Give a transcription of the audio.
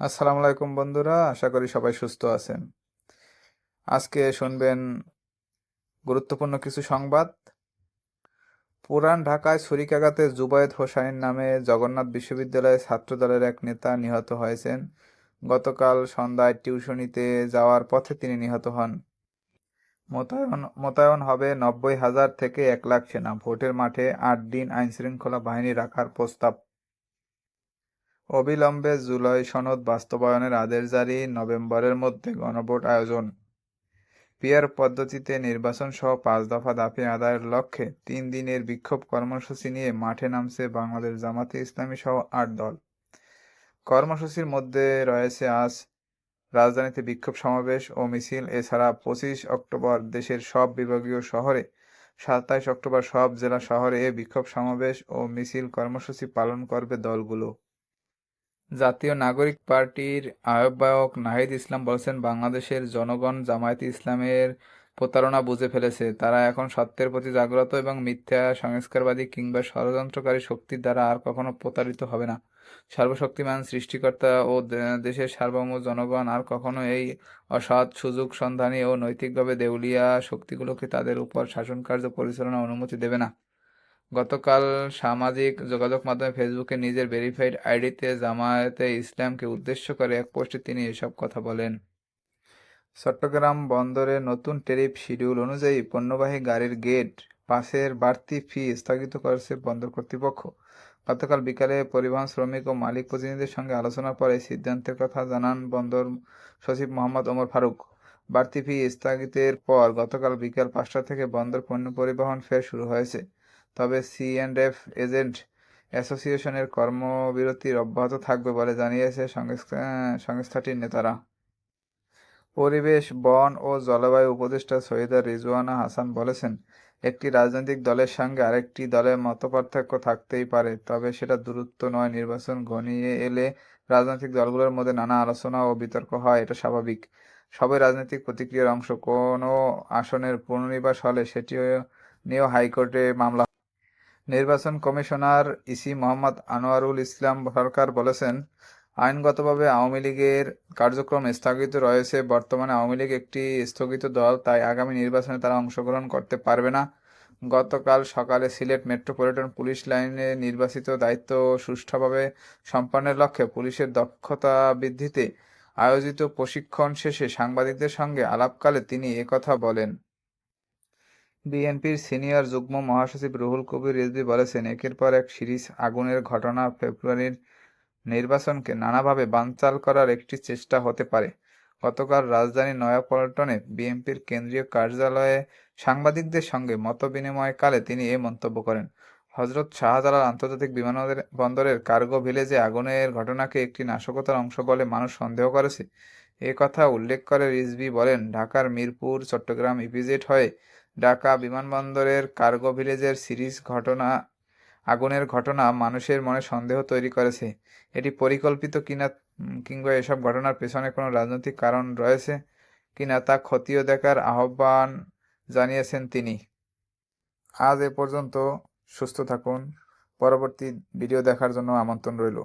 আসসালামু আলাইকুম বন্ধুরা, আশা করি সবাই সুস্থ আছেন। আজকে শুনবেন গুরুত্বপূর্ণ কিছু সংবাদ। পুরান ঢাকায় ছুরিকাঘাতে জুবায়েদ হোসাইন নামে জগন্নাথ বিশ্ববিদ্যালয়ের ছাত্রদলের এক নেতা নিহত হয়েছেন। গতকাল সন্ধ্যায় টিউশনিতে যাওয়ার পথে তিনি নিহত হন। মোতায়ন মোতায়ন হবে নব্বই হাজার থেকে এক লাখ সেনা। ভোটের মাঠে আট দিন আইনশৃঙ্খলা বাহিনী রাখার প্রস্তাব অবিলম্বে জুলাই সনদ বাস্তবায়নের আদেশ জারি নভেম্বরের মধ্যে গণভোট আয়োজন। পিয়ার পদ্ধতিতে নির্বাচন সহ পাঁচ দফা দাবি আদায়ের লক্ষ্যে তিন দিনের বিক্ষোভ কর্মসূচি নিয়ে মাঠে নামছে বাংলাদেশ জামাতে ইসলামী সহ আট দল। কর্মসূচির মধ্যে রয়েছে আজ রাজধানীতে বিক্ষোভ সমাবেশ ও মিছিল, এছাড়া পঁচিশ অক্টোবর দেশের সব বিভাগীয় শহরে, সাতাইশ অক্টোবর সব জেলা শহরে বিক্ষোভ সমাবেশ ও মিছিল কর্মসূচি পালন করবে দলগুলো। জাতীয় নাগরিক পার্টির আহ্বায়ক নাহিদ ইসলাম বলছেন, বাংলাদেশের জনগণ জামায়াতে ইসলামের প্রতারণা বুঝে ফেলেছে। তারা এখন সত্যের প্রতি জাগ্রত এবং মিথ্যা, সংস্কারবাদী কিংবা ষড়যন্ত্রকারী শক্তির দ্বারা আর কখনো প্রতারিত হবে না। সর্বশক্তিমান সৃষ্টিকর্তা ও দেশের সার্বভৌম জনগণ আর কখনো এই অসৎ সুযোগ সন্ধানী ও নৈতিকভাবে দেউলিয়া শক্তিগুলোকে তাদের উপর শাসনকার্য পরিচালনার অনুমতি দেবে না। গতকাল সামাজিক যোগাযোগ মাধ্যমে ফেসবুকে নিজের ভেরিফাইড আইডিতে জামায়াতে ইসলামকে উদ্দেশ্য করে এক পোস্টে তিনি এসব কথা বলেন। চট্টগ্রাম বন্দরে নতুন ট্যারিফ শিডিউল অনুযায়ী পণ্যবাহী গাড়ির গেট পাসের বাড়তি ফি স্থগিত করেছে বন্দর কর্তৃপক্ষ। গতকাল বিকালে পরিবহন শ্রমিক ও মালিক প্রতিনিধিদের সঙ্গে আলোচনার পরে সিদ্ধান্তের কথা জানান বন্দর সচিব মোহাম্মদ ওমর ফারুক। বাড়তি ফি স্থগিতের পর গতকাল বিকাল পাঁচটা থেকে বন্দর পণ্য পরিবহন ফের শুরু হয়েছে। তবে সি অ্যান্ড এফ এজেন্ট অ্যাসোসিয়েশনের কর্মবিরতি অব্যাহত থাকবে বলে জানিয়েছে সংস্থাটির নেতারা। পরিবেশ, বন ও জলবায়ু উপদেষ্টা সৈয়দা রিজওয়ানা হাসান বলেছেন, একটি রাজনৈতিক দলের সঙ্গে আরেকটি দলের মতপার্থক্য থাকতেই পারে, তবে সেটা দূরত্ব নয়, নির্বাচন ঘনিয়ে এলে রাজনৈতিক দলগুলোর মধ্যে নানা আলোচনা ও বিতর্ক হয়, এটা স্বাভাবিক। সবই রাজনৈতিক প্রতিক্রিয়ার অংশ, কোনো আসনের পুনর্নিবাস হলে সেটিও নিয়েও হাইকোর্টে মামলা নির্বাচন কমিশনার ইসি মোহাম্মদ আনোয়ারুল ইসলাম সরকার বলেছেন, আইনগতভাবে আওয়ামী লীগের কার্যক্রম স্থগিত রয়েছে। বর্তমানে আওয়ামী লীগ একটি স্থগিত দল, তাই আগামী নির্বাচনে তারা অংশগ্রহণ করতে পারবে না। গতকাল সকালে সিলেট মেট্রোপলিটন পুলিশ লাইনে নির্বাচিত দায়িত্ব সুষ্ঠুভাবে সম্পন্নের লক্ষ্যে পুলিশের দক্ষতা বৃদ্ধিতে আয়োজিত প্রশিক্ষণ শেষে সাংবাদিকদের সঙ্গে আলাপকালে তিনি একথা বলেন। বিএনপির সিনিয়র যুগ্ম মহাসচিব রুহুল কবির রিজভী বলেছেন, একের পর এক সিরিজ আগুনের ঘটনা ফেব্রুয়ারির নির্বাচনকে নানাভাবে বানচাল করার একটি চেষ্টা হতে পারে। গতকাল রাজধানীর নয়াপল্টনে বিএনপির কেন্দ্রীয় কার্যালয়ে সাংবাদিকদের সঙ্গে মতবিনিময়কালে তিনি এ মন্তব্য করেন হজরত শাহজালাল আন্তর্জাতিক বিমানবন্দরের বন্দরের কার্গো ভিলেজে আগুনের ঘটনাকে একটি নাশকতার অংশ বলে মানুষ সন্দেহ করেছে। এ কথা উল্লেখ করে রিজভী বলেন, ঢাকার মিরপুর, চট্টগ্রাম ইপিজেড হয়ে ঢাকা বিমানবন্দরের কার্গো ভিলেজের সিরিজ ঘটনা, আগুনের ঘটনা মানুষের মনে সন্দেহ তৈরি করেছে। এটি পরিকল্পিত কিনা, কিংবা এসব ঘটনার পেছনে কোনো রাজনৈতিক কারণ রয়েছে কিনা তা খতিয়ে দেখার আহ্বান জানিয়েছেন তিনি। আজ এ পর্যন্ত সুস্থ থাকুন। পরবর্তী ভিডিও দেখার জন্য আমন্ত্রণ রইল।